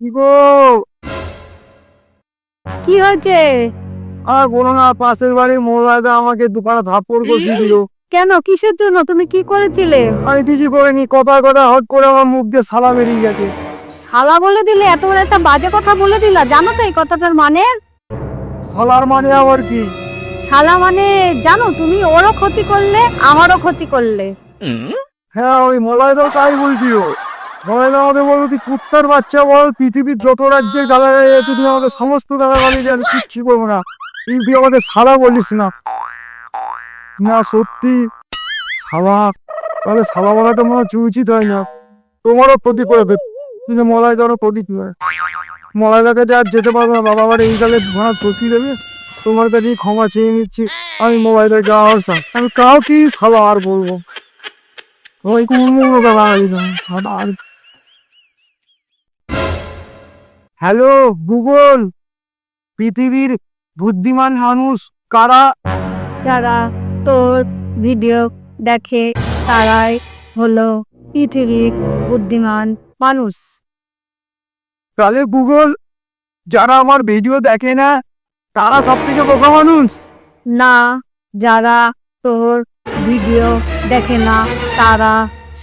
কি গো? কি হয়েছে? আর বলো না পাশের বাড়ির মোবাইলটা আমাকে দুপাড়া থাপ্পড় কষিয়ে দিল। কেন? কিসের জন্য? তুমি কি করেছিলে? আমি কিছু করিনি কথা কথা হট করে আমার মুখ দিয়ে সালা বেরিয়ে গেছে। শালা বলে দিলে? এত বড় একটা বাজে কথা বলে দিলা। জানো তো এই কথাটার মানে? সালার মানে আবার কি? শালা মানে জানো তুমি ওরও ক্ষতি করলে আমারও ক্ষতি করলে। হ্যাঁ ওই মলাইদাও তাই বলছিল। মলাইদা আমাদের বলব তুই কুত্তার বাচ্চা বল, পৃথিবীর যত রাজ্যের গালাগালি আছে তুই আমাদের সমস্ত গালাগালি আমি কিচ্ছু করব না। তুই তুই আমাদের সালা বলিস না। না, সত্যি সালা তাহলে সালা বলাটা মনে হচ্ছে উচিত হয় না। তোমারও ক্ষতি করে দেবে কিন্তু মলাইদারও ক্ষতি হয় মলাইদাকে যা আর যেতে পারবে না, বাবা আবার এই গালে ঘোড়া ফসিয়ে দেবে? তোমার কাছেই ক্ষমা চেয়ে নিচ্ছি। আমি মোবাইলে যাওয়ার সাথে আমি কাউ কি সালা আর বলব ওই কোনো গালাগালি আর হ্যালো গুগল। পৃথিবীর বুদ্ধিমান মানুষ কারা? যারা তোর ভিডিও দেখে তারাই হলো পৃথিবীর বুদ্ধিমান মানুষ। তাহলে গুগল যারা আমার ভিডিও দেখে না তারা সব থেকে বোকা মানুষ? না যারা তোর ভিডিও দেখে না তারা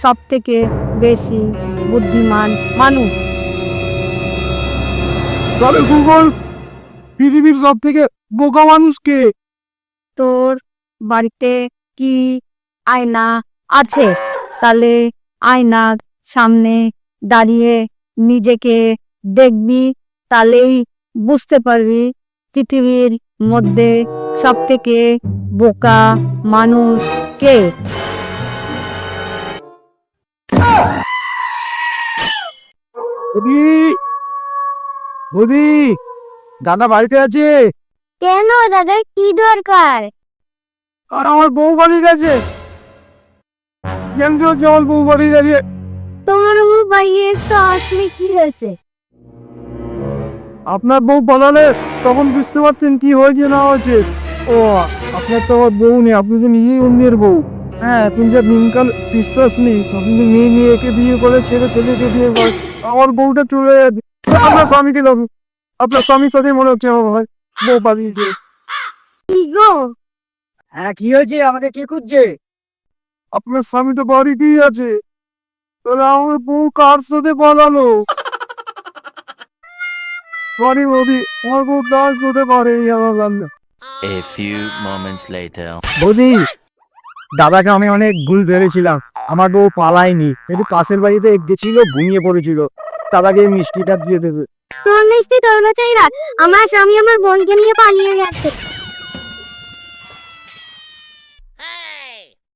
সব থেকে বেশি বুদ্ধিমান মানুষ। তাহলে গুগল পৃথিবীর সব থেকে বোকা মানুষ কে? তোর বাড়িতে কি আয়না আছে? তাহলে আয়নার সামনে দাঁড়িয়ে নিজেকে দেখবি তাহলেই বুঝতে পারবি পৃথিবীর মধ্যে সব থেকে বোকা মানুষ কে। বৌদি বৌদি দাদা বাড়িতে আছে? কেন দাদা? কি দরকার? আর আমার বউ বাড়ি গেছে। কেমন হচ্ছে আমার বউ বাড়ি গেছে। তোমার বাইয়ে তো আসলে কি হয়েছে? আপনার বউ পালালে তখন বুঝতে পারতেন কি হয়েছে না হয়েছে। ও আপনার তো আমার বউ নেই আপনি তো নিজেই অন্যের বউ। হ্যাঁ এখন যা দিনকাল বিশ্বাস নেই আপনি মেয়ে মেয়েকে বিয়ে করে ছেলে ছেলেকে বিয়ে করে আমার বউটা চলে যাবে আপনার স্বামীকে দেখুন আপনার স্বামীর সাথে মনে হচ্ছে আমার হয় বউ পালিয়ে দিয়ে কি গো? হ্যাঁ কি হয়েছে? আমাকে কে খুঁজছে? আপনার স্বামী তো বাড়িতেই আছে। তাহলে আমার বউ কার সাথে পালালো? সরি বৌদি আমার বউ কার সাথে পারে এই আমার রান্না? A few moments later. বৌদি দাদাকে আমি অনেক ভুল ভেবেছিলাম আমার বউ পালায়নি। একটু পাশের বাড়িতে গেছিল ঘুমিয়ে পড়েছিল। দাদাকে মিষ্টিটা দিয়ে দেবে। তোর মিষ্টি তোর চাই রাত। আমার স্বামী আমার বোনকে নিয়ে পালিয়ে গেছে।